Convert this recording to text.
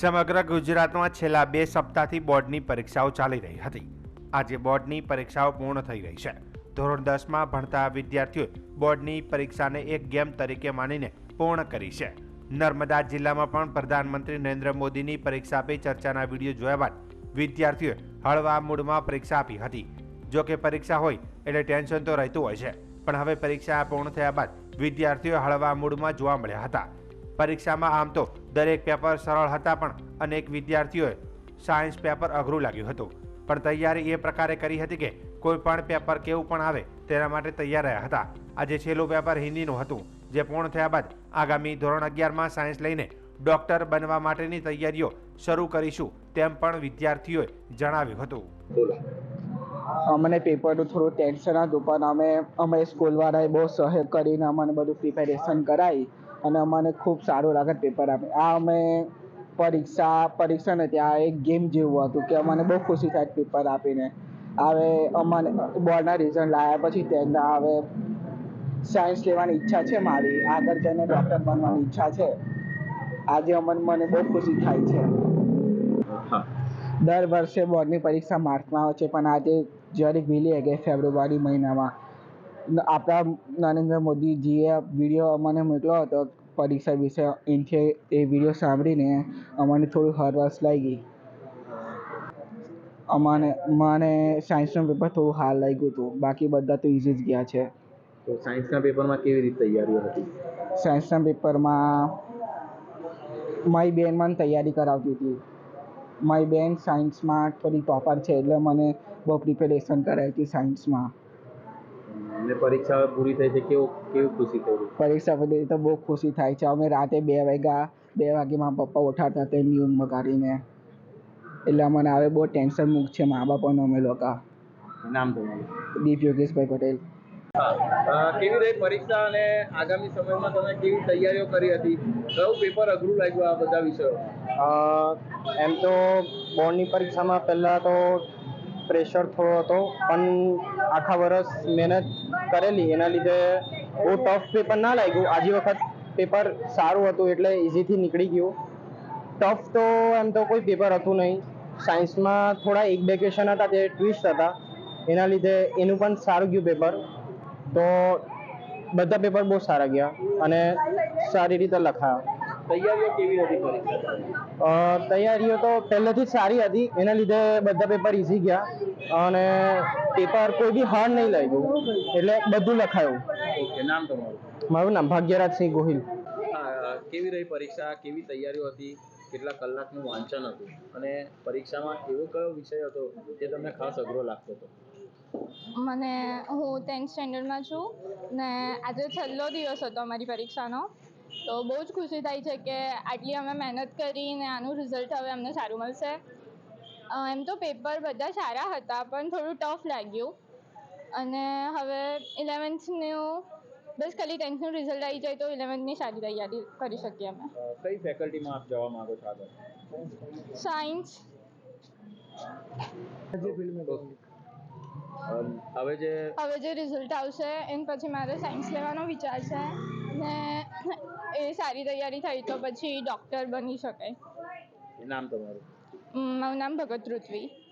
સમગ્ર ગુજરાતમાં છેલ્લા બે સપ્તાહથી બોર્ડની પરીક્ષાઓ ચાલી રહી હતી. આજે બોર્ડની પરીક્ષાઓ પૂર્ણ થઈ રહી છે. ધોરણ દસમાં ભણતા વિદ્યાર્થીઓએ બોર્ડની પરીક્ષાને એક ગેમ તરીકે માનીને પૂર્ણ કરી છે. નર્મદા જિલ્લામાં પણ પ્રધાનમંત્રી નરેન્દ્ર મોદીની પરીક્ષા પે ચર્ચાના વીડિયો જોયા બાદ વિદ્યાર્થીઓએ હળવા મૂડમાં પરીક્ષા આપી હતી. જો કે પરીક્ષા હોય એટલે ટેન્શન તો રહેતું હોય છે. પણ હવે પરીક્ષા પૂર્ણ થયા બાદ વિદ્યાર્થીઓ હળવા મૂડમાં જોવા મળ્યા હતા. પરીક્ષામાં આમ તો દરેક પેપર સરળ હતા પણ અનેક વિદ્યાર્થીઓએ સાયન્સ પેપર અઘરું લાગ્યું હતું. પણ તૈયારી એ પ્રકારે કરી હતી કે કોઈ પણ પેપર કેવું પણ આવે તેના માટે તૈયાર રહ્યા હતા. આજે છેલ્લું પેપર હિન્દીનું હતું જે પૂર્ણ થયા બાદ આગામી ધોરણ અગિયારમાં સાયન્સ લઈને ડોક્ટર બનવા માટેની તૈયારીઓ શરૂ કરીશું તેમ પણ વિદ્યાર્થીઓએ જણાવ્યું હતું. બોલો. અમને પેપરનું થોડું ટેન્શન હતું પણ અમે અમે સ્કૂલવાળાએ બહુ સહયોગ કરીને અમને બધું પ્રિપેરેશન કરાવી. અને અમને ખૂબ સારું લાગે પેપર આપે. આ અમે પરીક્ષા પરીક્ષા ને ત્યાં એક ગેમ જેવું હતું કે અમને બહુ ખુશી થાય પેપર આપીને. હવે અમને બોર્ડના રિઝલ્ટ લાવ્યા પછી તેના હવે સાયન્સ લેવાની ઈચ્છા છે મારી. આગળ જઈને ડૉક્ટર બનવાની ઈચ્છા છે. આજે અમને મને બહુ ખુશી થાય છે. દર વર્ષે બોર્ડની પરીક્ષા માર્ચમાં આવે છે પણ આજે જ્યારે વહેલી ગઈ ફેબ્રુઆરી મહિનામાં. આપણા નરેન્દ્ર મોદીજીએ વીડિયો અમને મોકલ્યો હતો પરીક્ષા વિશે. એનાથી એ વીડિયો સાંભળીને અમને થોડું હળવાશ લાગી. અમને મને સાયન્સનું પેપર થોડું હાર લાગ્યું હતું. બાકી બધા તો ઇઝી જ ગયા છે. તો સાયન્સના પેપરમાં કેવી રીતે તૈયારીઓ હતી? સાયન્સના પેપરમાં મારી બેન મને તૈયારી કરાવતી હતી. મારી બેન સાયન્સમાં થોડી ટોપર છે એટલે મને બહુ પ્રિપેરેશન કરાવી હતી સાયન્સમાં અને પરીક્ષા પૂરી થઈ છે. કેવું કેવું ખુશી થઈ પરીક્ષા પછી તો બહુ ખુશી થાય છે. અમે રાતે બે વાગ્યા બે વાગે મારા પપ્પા ઉઠાડતા હતા એમની ઊંઘ બગાડીને એટલે અમને આવે બહુ ટેન્શન મુક્ત છે મા બાપાનો અમે લોકો. નામ તમારું? દીપ યોગેશભાઈ પટેલ. કેવી રહી પરીક્ષા અને આગામી સમયમાં તમે કેવી તૈયારીઓ કરી હતી? કયું પેપર અઘરું લાગ્યું આ બધા વિષયો? એમ તો બોર્ડની પરીક્ષામાં પહેલાં તો પ્રેશર થોડો હતો પણ આખા વર્ષ મહેનત કરેલી. એના લીધે બહુ ટફ પેપર ના લાગ્યું. આજે વખત પેપર સારું હતું એટલે ઇઝીથી નીકળી ગયું. ટફ તો એમ તો કોઈ પેપર હતું નહીં. સાયન્સમાં થોડા એક બે ક્વેશ્ચન હતા જે ટ્વિસ્ટ હતા. એના લીધે એનું પણ સારું ગયું પેપર તો બધા પેપર બહુ સારા ગયા અને સારી રીતે લખાયા. તૈયારીઓ કેવી હતી પરીક્ષા તૈયારીઓ તો પહેલેથી જ સારી હતી. એના લીધે બધા પેપર ઇઝી ગયા. અને પેપર કોઈ બી હાર્ડ નહીં લાગ્યું. એટલે બધું લખાયું. ઓકે નામ તમારું? મારું નામ ભાગ્યરાજસિંહ ગોહિલ. હા, કેવી રહી પરીક્ષા? કેવી તૈયારીઓ હતી? કેટલા કલાકનું વાંચન હતું? અને પરીક્ષામાં એવો કયો વિષય હતો જે તમને ખાસ અઘરો લાગતો હતો? મને હું ટેન્થ સ્ટેન્ડર્ડમાં છું ને આજે છેલ્લો દિવસ હતો અમારી પરીક્ષાનો. તો બહુ જ ખુશી થાય છે કે આટલી અમે મહેનત કરીને આનું રિઝલ્ટ હવે અમને સારું મળશે. એમ તો પેપર બધા સારા હતા પણ થોડું ટફ લાગ્યું. અને હવે ઇલેવન્થનું બસ ખાલી ટેન્થનું રિઝલ્ટ આવી જાય તો ઇલેવન્થની સારી તૈયારી કરી શકીએ અમે. કઈ ફેકલ્ટીમાં આપ જવા માંગો છો આગળ? સાયન્સ હવે જે હવે જે રિઝલ્ટ આવશે એના પછી મારે સાયન્સ લેવાનો વિચાર છે. ને સારી તૈયારી થઈ તો પછી ડૉક્ટર બની શકાય. નામ તમારું? મારું નામ ભગત ઋત્વી